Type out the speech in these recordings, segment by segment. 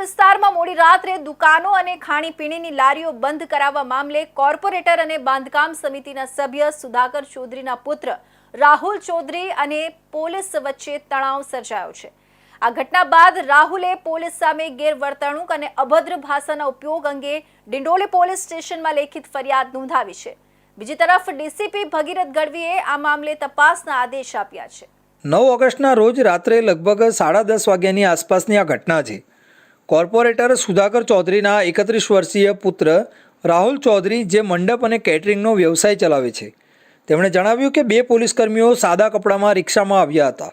વિસ્તારમાં મોડી રાત્રે દુકાનો અને ખાણીપીણીની લારીઓ બંધ કરાવવા મામલે કોર્પોરેટર અને બાંધકામ સમિતિના સભ્ય સુધાકર ચૌધરીના પુત્ર રાહુલ ચૌધરી અને પોલીસ વચ્ચે તણાવ સર્જાયો છે. આ ઘટના બાદ રાહુલે પોલીસ સામે ગેરવર્તણૂક અને અભદ્ર ભાષાના ઉપયોગ અંગે ડિંડોલી પોલીસ સ્ટેશનમાં લેખિત ફરિયાદ નોંધાવી છે. બીજી તરફ ડીસીપી ભગીરથ ગઢવીએ આ મામલે તપાસના આદેશ આપ્યા છે. નવ ઓગસ્ટના રોજ રાત્રે લગભગ સાડા દસ વાગ્યાની આસપાસની આ ઘટના છે. કોર્પોરેટર સુધાકર ચૌધરીના એકત્રીસ વર્ષીય પુત્ર રાહુલ ચૌધરી જે મંડપ અને કેટરિંગનો વ્યવસાય ચલાવે છે. તેમણે જણાવ્યું કે બે પોલીસકર્મીઓ સાદા કપડામાં રિક્ષામાં આવ્યા હતા.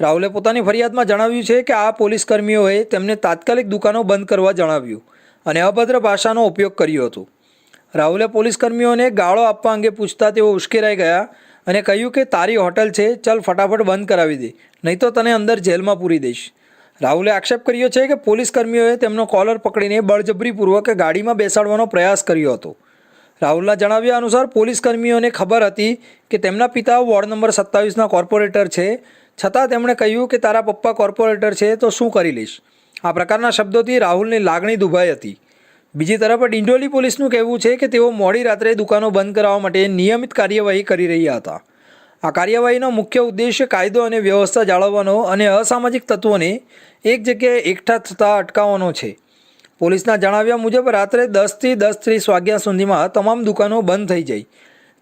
રાહુલે પોતાની ફરિયાદમાં જણાવ્યું છે કે આ પોલીસકર્મીઓએ તેમને તાત્કાલિક દુકાનો બંધ કરવા જણાવ્યું અને અભદ્ર ભાષાનો ઉપયોગ કર્યો હતો. રાહુલે પોલીસકર્મીઓને ગાળો આપવા અંગે પૂછતા તેઓ ઉશ્કેરાઈ ગયા અને કહ્યું કે તારી હોટલ છે, ચલ ફટાફટ બંધ કરાવી દે, નહીં તો તને અંદર જેલમાં પૂરી દઈશ. રાહુલે આક્ષેપ કર્યો છે કે પોલીસ કર્મીઓએ તેમનો કોલર પકડીને બળજબરીપૂર્વક ગાડીમાં બેસાડવાનો પ્રયાસ કર્યો હતો. રાહુલના જણાવ્યા અનુસાર પોલીસ કર્મીઓને ખબર હતી કે તેમના પિતા વોર્ડ નંબર સત્તાવીસના કોર્પોરેટર છે. છતાં તેમણે કહ્યું કે તારા પપ્પા કોર્પોરેટર છે તો શું કરી લઈશ? આ પ્રકારના શબ્દોથી રાહુલની લાગણી દુભાઈ હતી. બીજી તરફ ડિંડોલી પોલીસનું કહેવું છે કે તેઓ મોડી રાત્રે દુકાનો બંધ કરાવવા માટે નિયમિત કાર્યવાહી કરી રહ્યા હતા. આ કાર્યવાહીનો મુખ્ય ઉદ્દેશ્ય કાયદો અને વ્યવસ્થા જાળવવાનો અને અસામાજિક તત્વોને એક જગ્યાએ એકઠા થતાં અટકાવવાનો છે. પોલીસના જણાવ્યા મુજબ રાત્રે દસથી દસ ત્રીસ વાગ્યા સુધીમાં તમામ દુકાનો બંધ થઈ જાય.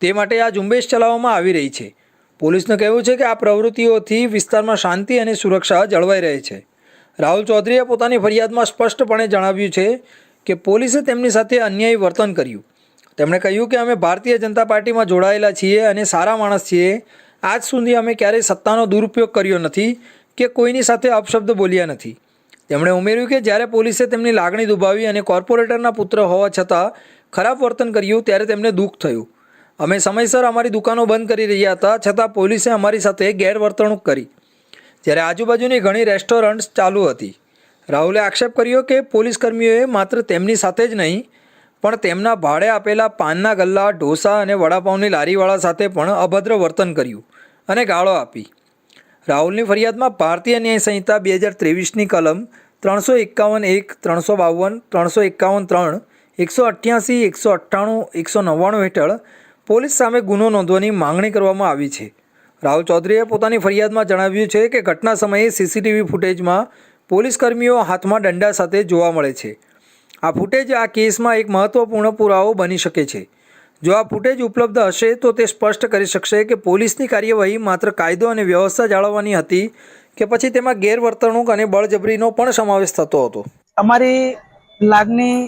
તે માટે આ ઝુંબેશ ચલાવવામાં આવી રહી છે. પોલીસનું કહેવું છે કે આ પ્રવૃત્તિઓથી વિસ્તારમાં શાંતિ અને સુરક્ષા જળવાઈ રહે છે. રાહુલ ચૌધરીએ પોતાની ફરિયાદમાં સ્પષ્ટપણે જણાવ્યું છે કે પોલીસે તેમની સાથે અન્યાયી વર્તન કર્યું. તેમણે કહ્યું કે અમે ભારતીય જનતા પાર્ટીમાં જોડાયેલા છીએ અને સારા માણસ છીએ. આજ સુધી અમે ક્યારેય સત્તાનો દુરુપયોગ કર્યો નથી કે કોઈની સાથે અપશબ્દ બોલ્યા નથી. તેમણે ઉમેર્યું કે જ્યારે પોલીસે તેમની લાગણી દુભાવી અને કોર્પોરેટરના પુત્ર હોવા છતાં ખરાબ વર્તન કર્યું ત્યારે તેમને દુઃખ થયું. અમે સમયસર અમારી દુકાનો બંધ કરી રહ્યા હતા, છતાં પોલીસે અમારી સાથે ગેરવર્તણૂક કરી. જ્યારે આજુબાજુની ઘણી રેસ્ટોરન્ટ્સ ચાલુ હતી. રાહુલે આક્ષેપ કર્યો કે પોલીસકર્મીઓએ માત્ર તેમની સાથે જ નહીં પણ તેમના ભાડે આપેલા પાનના ગલ્લા, ઢોસા અને વડાપાઉંની લારીવાળા સાથે પણ અભદ્ર વર્તન કર્યું અને ગાળો આપી. રાહુલની ફરિયાદમાં ભારતીય ન્યાય સંહિતા બે હજાર ત્રેવીસની કલમ ત્રણસો એકાવન એક, ત્રણસો બાવન, ત્રણસો એકાવન ત્રણ, એકસો અઠ્યાસી, એકસો અઠ્ઠાણું, એકસો નવ્વાણું હેઠળ પોલીસ સામે ગુનો નોંધવાની માંગણી કરવામાં આવી છે. રાહુલ ચૌધરીએ પોતાની ફરિયાદમાં જણાવ્યું છે કે ઘટના સમયે સીસીટીવી ફૂટેજમાં પોલીસકર્મીઓ હાથમાં દંડા સાથે જોવા મળે છે. આ ફૂટેજ આ કેસમાં એક મહત્વપૂર્ણ પુરાવો બની શકે છે. જો આ ફૂટેજ ઉપલબ્ધ હશે, તો તે સ્પષ્ટ કરી શકશે કે પોલીસની કાર્યવાહી માત્ર કાયદો અને વ્યવસ્થા જાળવવાની હતી કે પછી તેમાં ગેરવર્તણૂક અને બળજબરીનો પણ સમાવેશ થતો હતો. અમારી લાગણી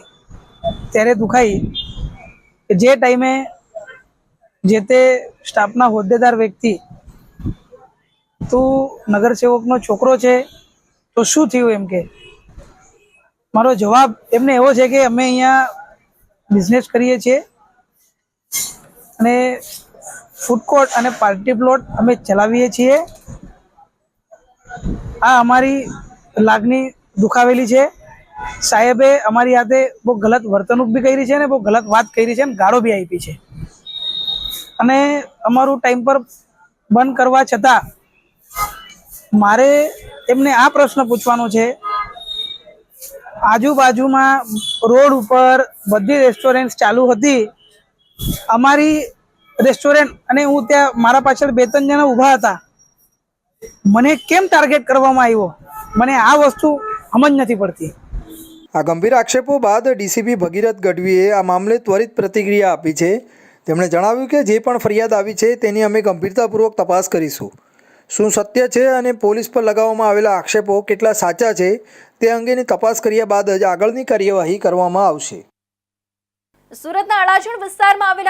ત્યારે દુખાઈ જે ટાઈમે જે તે સ્ટાફના હોદ્દેદાર વ્યક્તિ તું નગરસેવકનો છોકરો છે, તો શું થયું એમ કે મારો જવાબ એમને એવો છે કે અમે અહીંયા બિઝનેસ કરીએ છીએ. અને ફૂડ કોર્ટ અને પાર્ટી પ્લોટ અમે ચલાવીએ છીએ. આ અમારી લાગણી દુખાવેલી છે. સાહેબે અમારી હાથે બહુ ગલત વર્તણૂક બી કરી છે ને બહુ ગલત વાત કરી છે અને ગાળો બી આપી છે. અને અમારું ટાઈમ પર બંધ કરવા છતાં મારે એમને આ પ્રશ્ન પૂછવાનો છે. આજુબાજુમાં રોડ ઉપર બધી રેસ્ટોરન્ટ ચાલુ હતી. અમારી રેસ્ટોરન્ટ અને હું ત્યાં મારા પાછળ બે ત્રણ જણા ઊભા હતા. મને કેમ ટાર્ગેટ કરવામાં આવ્યો? મને આ વસ્તુ સમજ નથી પડતી. આ ગંભીર આક્ષેપો બાદ ડીસીપી ભગીરથ ગઢવીએ આ મામલે ત્વરિત પ્રતિક્રિયા આપી છે. તેમણે જણાવ્યું કે જે પણ ફરિયાદ આવી છે તેની અમે ગંભીરતાપૂર્વક તપાસ કરીશું. શું સત્ય છે અને પોલીસ પર લગાવવામાં આવેલા આક્ષેપો કેટલા સાચા છે તે અંગેની તપાસ કર્યા બાદ જ આગળની કાર્યવાહી કરવામાં આવશે. સુરતના અડાજણ વિસ્તારમાં આવેલા